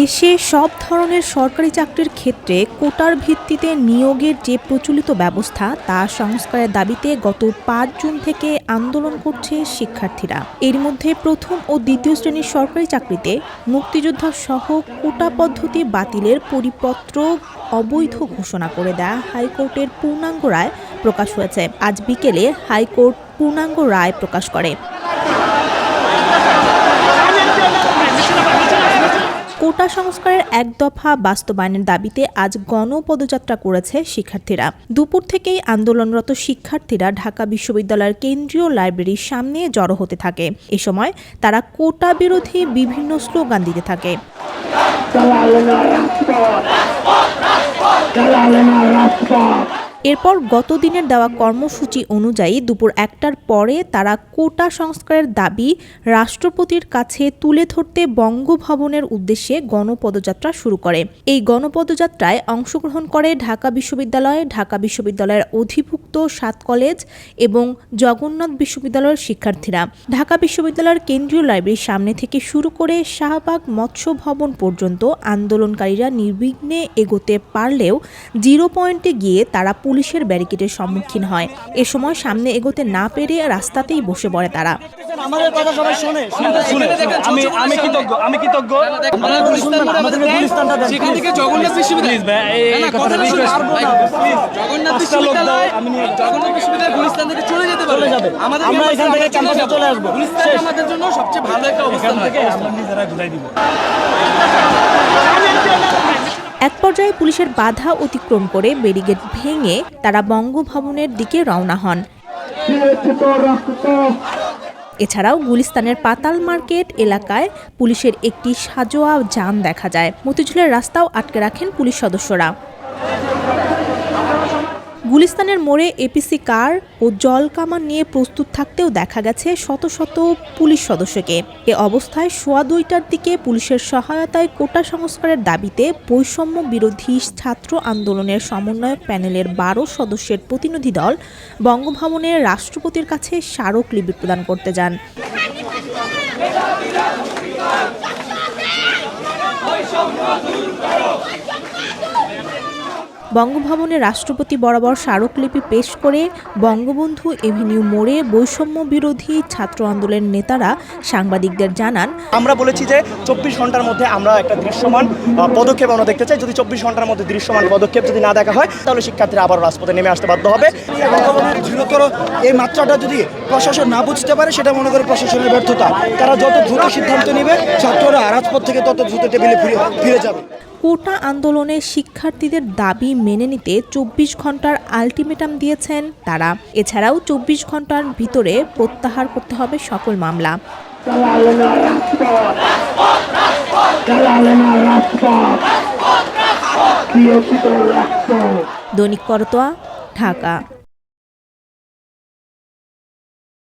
দেশে সব ধরনের সরকারি চাকরির ক্ষেত্রে কোটার ভিত্তিতে নিয়োগের যে প্রচলিত ব্যবস্থা, তা সংস্কারের দাবিতে গত পাঁচ জুন থেকে আন্দোলন করছে শিক্ষার্থীরা। এর মধ্যে প্রথম ও দ্বিতীয় শ্রেণির সরকারি চাকরিতে মুক্তিযোদ্ধা সহ কোটা পদ্ধতি বাতিলের পরিপত্র অবৈধ ঘোষণা করে দেয়া হাইকোর্টের পূর্ণাঙ্গ রায় প্রকাশ হয়েছে। আজ বিকেলে হাইকোর্ট পূর্ণাঙ্গ রায় প্রকাশ করে। কোটা সংস্কারের এক দফা বাস্তবায়নের দাবিতে আজ গণপদযাত্রা করেছে শিক্ষার্থীরা। দুপুর থেকেই আন্দোলনরত শিক্ষার্থীরা ঢাকা বিশ্ববিদ্যালয়ের কেন্দ্রীয় লাইব্রেরির সামনে জড়ো হতে থাকে। এ সময় তারা কোটা বিরোধী বিভিন্ন স্লোগান দিতে থাকে। এরপর গত দিনের দেওয়া কর্মসূচি অনুযায়ী দুপুর একটার পরে তারা কোটা সংস্কারের দাবি রাষ্ট্রপতির কাছে তুলে ধরতে বঙ্গভবনের উদ্দেশ্যে গণপদযাত্রা শুরু করে। এই গণপদযাত্রায় অংশগ্রহণ করে ঢাকা বিশ্ববিদ্যালয়, ঢাকা বিশ্ববিদ্যালয়ের অধিভুক্ত সাত কলেজ এবং জগন্নাথ বিশ্ববিদ্যালয়ের শিক্ষার্থীরা। ঢাকা বিশ্ববিদ্যালয়ের কেন্দ্রীয় লাইব্রেরির সামনে থেকে শুরু করে শাহবাগ মৎস্য ভবন পর্যন্ত আন্দোলনকারীরা নির্বিঘ্নে এগোতে পারলেও জিরো পয়েন্টে গিয়ে তারা পুলিশের ব্যারিকেডের সম্মুখীন হয়। এ সময় সামনে এগোতে না পেরে রাস্তাতেই বসে পড়ে তারা। আমাদের কথা সবাই শোনে শুনে। আমি আমি কৃতজ্ঞ আমি কৃতজ্ঞ। সেখান থেকে জগন্নাথ বিশ্ববিদ্যালয়। জগন্নাথ বিশ্ববিদ্যালয় গুলিস্তান থেকে চলে যেতে পারবে। আমরা এখান থেকে। চলে আসব। জন্য সবচেয়ে ভালো একটা অবস্থান থেকে আমরা নিজেরা বুঝাই দিব। এক পর্যায়ে পুলিশের বাধা অতিক্রম করে ব্যারিগেড ভেঙে তারা বঙ্গভবনের দিকে রওনা হন। এছাড়াও গুলিস্তানের পাতাল মার্কেট এলাকায় পুলিশের একটি সাজোয়া যান দেখা যায়। মতিঝুলের রাস্তাও আটকে রাখেন পুলিশ সদস্যরা। গুলিস্তানের মোড়ে এপিসি কার ও জল কামান নিয়ে প্রস্তুত থাকতেও দেখা গেছে শত শত পুলিশ সদস্যকে। এ অবস্থায় সোয়া দুইটার দিকে পুলিশের সহায়তায় কোটা সংস্কারের দাবিতে বৈষম্য বিরোধী ছাত্র আন্দোলনের সমন্বয়ক প্যানেলের বারো সদস্যের প্রতিনিধি দল বঙ্গভবনে রাষ্ট্রপতির কাছে স্মারকলিপি প্রদান করতে যান। বঙ্গভবনে রাষ্ট্রপতি বরাবর স্মারকলিপি পেশ করে বঙ্গবন্ধু এভিনিউ মোড়ে বৈষম্য বিরোধী ছাত্র আন্দোলনের নেতারা সাংবাদিকদের জানান আমরা বলেছি যে চব্বিশ ঘণ্টার মধ্যে আমরা একটা দৃশ্যমান পদক্ষেপ আমরা দেখতে চাই। যদি চব্বিশ ঘণ্টার মধ্যে দৃশ্যমান পদক্ষেপ যদি না দেখা হয় তাহলে শিক্ষার্থীরা আবার রাজপথে নেমে আসতে বাধ্য হবে। দৃঢ়তর এই মাত্রাটা যদি প্রশাসন না বুঝতে পারে সেটা মনে করে প্রশাসনের ব্যর্থতা। তারা যত দ্রুত সিদ্ধান্ত নেবে ছাত্ররা রাজপথ থেকে তত দ্রুত টেবিলে ফিরে ফিরে যাবে। কোটা আন্দোলনে শিক্ষার্থীদের দাবি মেনে নিতে চব্বিশ ঘণ্টার আলটিমেটাম দিয়েছেন তারা। এছাড়াও চব্বিশ ঘণ্টার ভিতরে প্রত্যাহার করতে হবে সকল মামলা। দৈনিক করতোয়া, ঢাকা।